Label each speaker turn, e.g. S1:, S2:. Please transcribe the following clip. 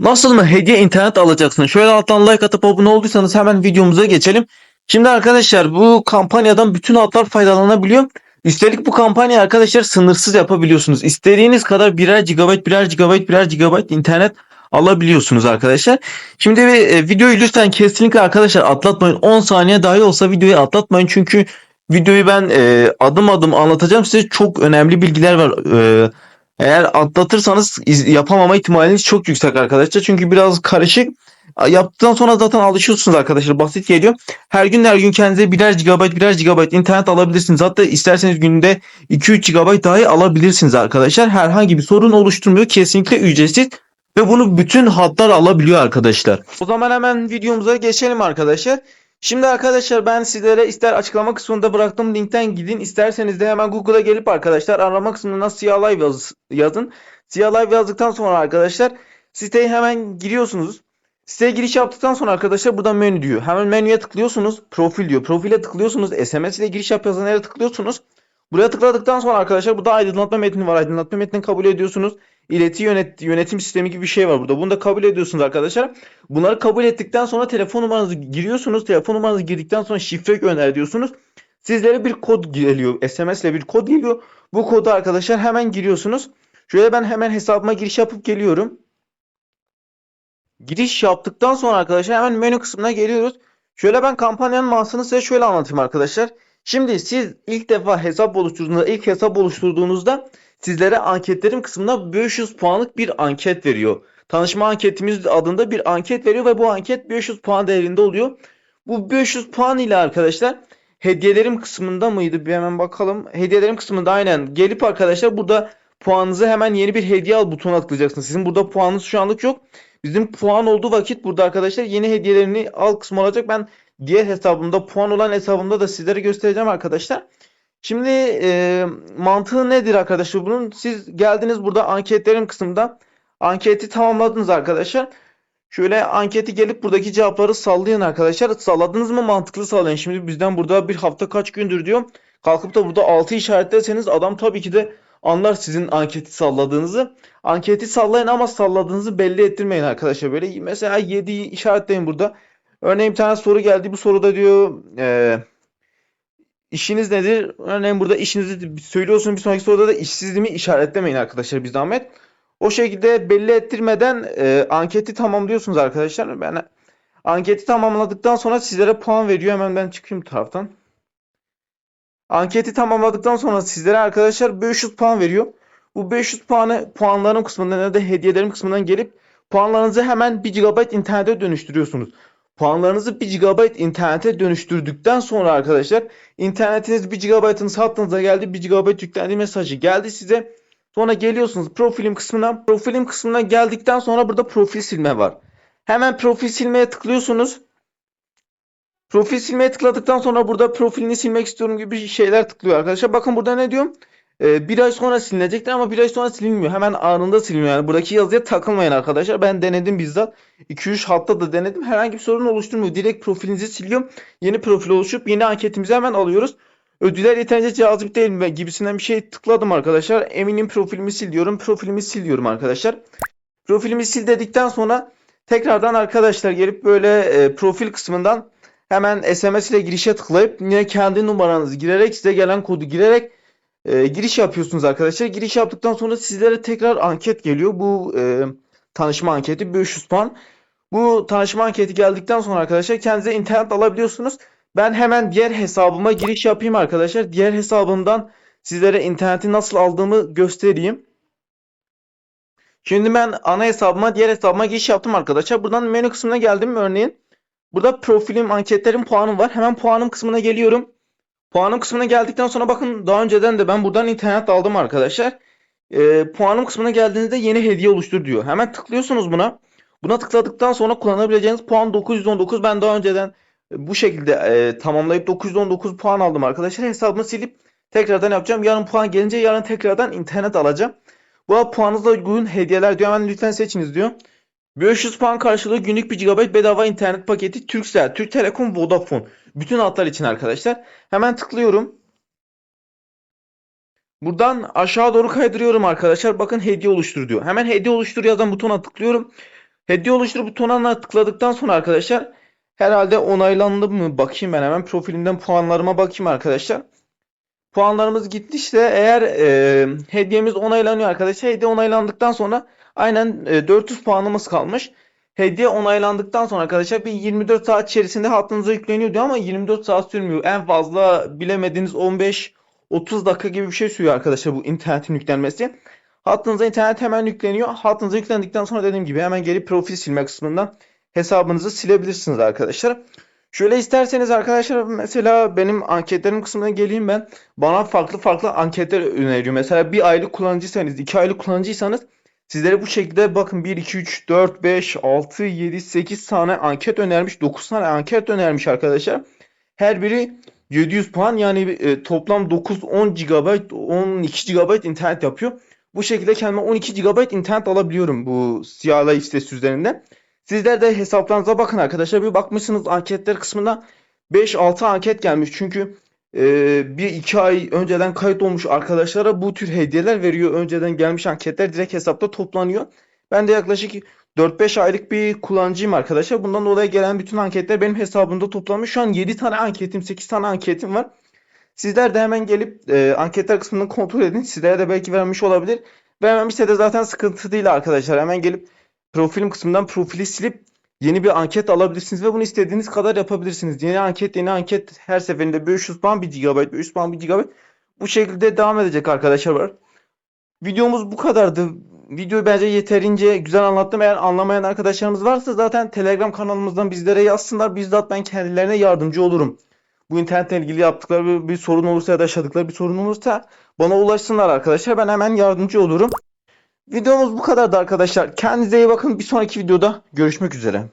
S1: Nasıl mı hediye internet alacaksın? Şöyle alttan like atıp abone olduysanız hemen videomuza geçelim. Şimdi arkadaşlar bu kampanyadan bütün hatlar faydalanabiliyor. Üstelik bu kampanya arkadaşlar sınırsız yapabiliyorsunuz. İstediğiniz kadar birer GB, birer GB, birer GB internet alabiliyorsunuz arkadaşlar. Şimdi e, videoyu lütfen kesinlikle arkadaşlar atlatmayın. 10 saniye dahi olsa videoyu atlatmayın. Çünkü videoyu ben e, adım adım anlatacağım size. Çok önemli bilgiler var. E, eğer atlatırsanız yapamama ihtimaliniz çok yüksek arkadaşlar. Çünkü biraz karışık. Yaptıktan sonra zaten alışıyorsunuz arkadaşlar. Basit geliyor. Her gün her gün kendinize birer GB birer GB internet alabilirsiniz. Hatta isterseniz günde 2-3 GB dahi alabilirsiniz arkadaşlar. Herhangi bir sorun oluşturmuyor. Kesinlikle ücretsiz. Ve bunu bütün hatlar alabiliyor arkadaşlar. O zaman hemen videomuza geçelim arkadaşlar. Şimdi arkadaşlar ben sizlere ister açıklama kısmında bıraktığım linkten gidin. isterseniz de hemen Google'a gelip arkadaşlar arama kısmına Siyah Live yaz- yazın. Siyah Live yazdıktan sonra arkadaşlar siteye hemen giriyorsunuz. Siteye giriş yaptıktan sonra arkadaşlar burada menü diyor. Hemen menüye tıklıyorsunuz. Profil diyor. Profile tıklıyorsunuz. SMS ile giriş yap yazan yere tıklıyorsunuz. Buraya tıkladıktan sonra arkadaşlar burada aydınlatma metni var. Aydınlatma metnini kabul ediyorsunuz. İleti yönet yönetim sistemi gibi bir şey var burada. Bunu da kabul ediyorsunuz arkadaşlar. Bunları kabul ettikten sonra telefon numaranızı giriyorsunuz. Telefon numaranızı girdikten sonra şifre gönder diyorsunuz. Sizlere bir kod geliyor. SMS ile bir kod geliyor. Bu kodu arkadaşlar hemen giriyorsunuz. Şöyle ben hemen hesabıma giriş yapıp geliyorum. Giriş yaptıktan sonra arkadaşlar hemen menü kısmına geliyoruz. Şöyle ben kampanyanın mantığını size şöyle anlatayım arkadaşlar. Şimdi siz ilk defa hesap oluşturduğunuzda, ilk hesap oluşturduğunuzda sizlere anketlerim kısmına 500 puanlık bir anket veriyor. Tanışma anketimiz adında bir anket veriyor ve bu anket 500 puan değerinde oluyor. Bu 500 puan ile arkadaşlar hediyelerim kısmında mıydı? Bir hemen bakalım. Hediyelerim kısmında aynen. Gelip arkadaşlar burada puanınızı hemen yeni bir hediye al butonuna tıklayacaksınız. Sizin burada puanınız şu anlık yok. Bizim puan olduğu vakit burada arkadaşlar yeni hediyelerini al kısmı olacak. Ben diğer hesabımda puan olan hesabımda da sizlere göstereceğim arkadaşlar. Şimdi e, mantığı nedir arkadaşlar bunun? Siz geldiniz burada anketlerim kısmında anketi tamamladınız arkadaşlar. Şöyle anketi gelip buradaki cevapları sallayın arkadaşlar. Salladınız mı mantıklı sallayın. Şimdi bizden burada bir hafta kaç gündür diyor. Kalkıp da burada 6 işaretlerseniz adam tabii ki de anlar sizin anketi salladığınızı. Anketi sallayın ama salladığınızı belli ettirmeyin arkadaşlar. Böyle mesela 7 işaretleyin burada. Örneğin bir tane soru geldi. Bu soruda diyor eee İşiniz nedir? Örneğin burada işinizi söylüyorsun bir sonraki soruda da işsizliğimi işaretlemeyin arkadaşlar bir zahmet. O şekilde belli ettirmeden e, anketi tamamlıyorsunuz arkadaşlar. Ben anketi tamamladıktan sonra sizlere puan veriyor. Hemen ben çıkayım taraftan. Anketi tamamladıktan sonra sizlere arkadaşlar 500 puan veriyor. Bu 500 puanı puanların kısmından ya da hediyelerim kısmından gelip puanlarınızı hemen 1 GB internete dönüştürüyorsunuz. Puanlarınızı 1 GB internete dönüştürdükten sonra arkadaşlar internetiniz 1 GB'ınız hattınıza geldi. 1 GB yüklendi mesajı geldi size. Sonra geliyorsunuz profilim kısmına. Profilim kısmına geldikten sonra burada profil silme var. Hemen profil silmeye tıklıyorsunuz. Profil silmeye tıkladıktan sonra burada profilini silmek istiyorum gibi şeyler tıklıyor arkadaşlar. Bakın burada ne diyor? Ee, bir ay sonra silinecektir ama bir ay sonra silinmiyor. Hemen anında siliniyor. Yani buradaki yazıya takılmayın arkadaşlar. Ben denedim bizzat. 2-3 hatta da denedim. Herhangi bir sorun oluşturmuyor. Direkt profilinizi siliyor. Yeni profil oluşup yeni anketimizi hemen alıyoruz. Ödüller yeterince cazip değil mi gibisinden bir şey tıkladım arkadaşlar. Eminim profilimi sil diyorum. Profilimi sil diyorum arkadaşlar. Profilimi sil dedikten sonra tekrardan arkadaşlar gelip böyle e, profil kısmından hemen SMS ile girişe tıklayıp yine kendi numaranızı girerek size gelen kodu girerek e, giriş yapıyorsunuz arkadaşlar. Giriş yaptıktan sonra sizlere tekrar anket geliyor. Bu e, tanışma anketi 500 puan. Bu tanışma anketi geldikten sonra arkadaşlar kendinize internet alabiliyorsunuz. Ben hemen diğer hesabıma giriş yapayım arkadaşlar. Diğer hesabımdan sizlere interneti nasıl aldığımı göstereyim. Şimdi ben ana hesabıma diğer hesabıma giriş yaptım arkadaşlar. Buradan menü kısmına geldim örneğin. Burada profilim, anketlerim, puanım var. Hemen puanım kısmına geliyorum. Puanım kısmına geldikten sonra bakın daha önceden de ben buradan internet aldım arkadaşlar. Ee, puanım kısmına geldiğinizde yeni hediye oluştur diyor. Hemen tıklıyorsunuz buna. Buna tıkladıktan sonra kullanabileceğiniz puan 919. Ben daha önceden bu şekilde e, tamamlayıp 919 puan aldım arkadaşlar. Hesabımı silip tekrardan yapacağım. Yarın puan gelince yarın tekrardan internet alacağım. Bu puanınızla uygun hediyeler diyor. Hemen lütfen seçiniz diyor. 500 puan karşılığı günlük 1 GB bedava internet paketi Turkcell, Türk Telekom, Vodafone. Bütün hatlar için arkadaşlar. Hemen tıklıyorum. Buradan aşağı doğru kaydırıyorum arkadaşlar. Bakın hediye oluştur diyor. Hemen hediye oluştur yazan butona tıklıyorum. Hediye oluştur butonuna tıkladıktan sonra arkadaşlar herhalde onaylandı mı? Bakayım ben hemen profilimden puanlarıma bakayım arkadaşlar. Puanlarımız gitti işte eğer e, hediyemiz onaylanıyor arkadaşlar. Hediye onaylandıktan sonra aynen e, 400 puanımız kalmış. Hediye onaylandıktan sonra arkadaşlar bir 24 saat içerisinde hattınıza yükleniyor diyor ama 24 saat sürmüyor. En fazla bilemediğiniz 15 30 dakika gibi bir şey sürüyor arkadaşlar bu internetin yüklenmesi. Hattınıza internet hemen yükleniyor. Hattınıza yüklendikten sonra dediğim gibi hemen gelip profil silme kısmından hesabınızı silebilirsiniz arkadaşlar. Şöyle isterseniz arkadaşlar mesela benim anketlerim kısmına geleyim ben. Bana farklı farklı anketler öneriyor. Mesela bir aylık kullanıcıysanız, iki aylık kullanıcıysanız sizlere bu şekilde bakın 1, 2, 3, 4, 5, 6, 7, 8 tane anket önermiş. 9 tane anket önermiş arkadaşlar. Her biri 700 puan yani e, toplam 9-10 GB, 12 GB internet yapıyor. Bu şekilde kendime 12 GB internet alabiliyorum bu siyahla sitesi üzerinde. Sizler de hesaplarınıza bakın arkadaşlar. Bir bakmışsınız anketler kısmına 5-6 anket gelmiş. Çünkü e, bir iki ay önceden kayıt olmuş arkadaşlara bu tür hediyeler veriyor. Önceden gelmiş anketler direkt hesapta toplanıyor. Ben de yaklaşık 4-5 aylık bir kullanıcıyım arkadaşlar. Bundan dolayı gelen bütün anketler benim hesabımda toplanmış. Şu an 7 tane anketim, 8 tane anketim var. Sizler de hemen gelip e, anketler kısmını kontrol edin. Sizlere de belki vermiş olabilir. Vermemişse de zaten sıkıntı değil arkadaşlar. Hemen gelip profilim kısmından profili silip yeni bir anket alabilirsiniz ve bunu istediğiniz kadar yapabilirsiniz. Yeni anket, yeni anket her seferinde 500 puan 1 GB, 500 puan 1 GB. Bu şekilde devam edecek arkadaşlar var. Videomuz bu kadardı. Videoyu bence yeterince güzel anlattım. Eğer anlamayan arkadaşlarımız varsa zaten Telegram kanalımızdan bizlere yazsınlar. Bizzat ben kendilerine yardımcı olurum. Bu internetle ilgili yaptıkları bir, bir sorun olursa ya da yaşadıkları bir sorun olursa bana ulaşsınlar arkadaşlar. Ben hemen yardımcı olurum. Videomuz bu kadardı arkadaşlar. Kendinize iyi bakın. Bir sonraki videoda görüşmek üzere.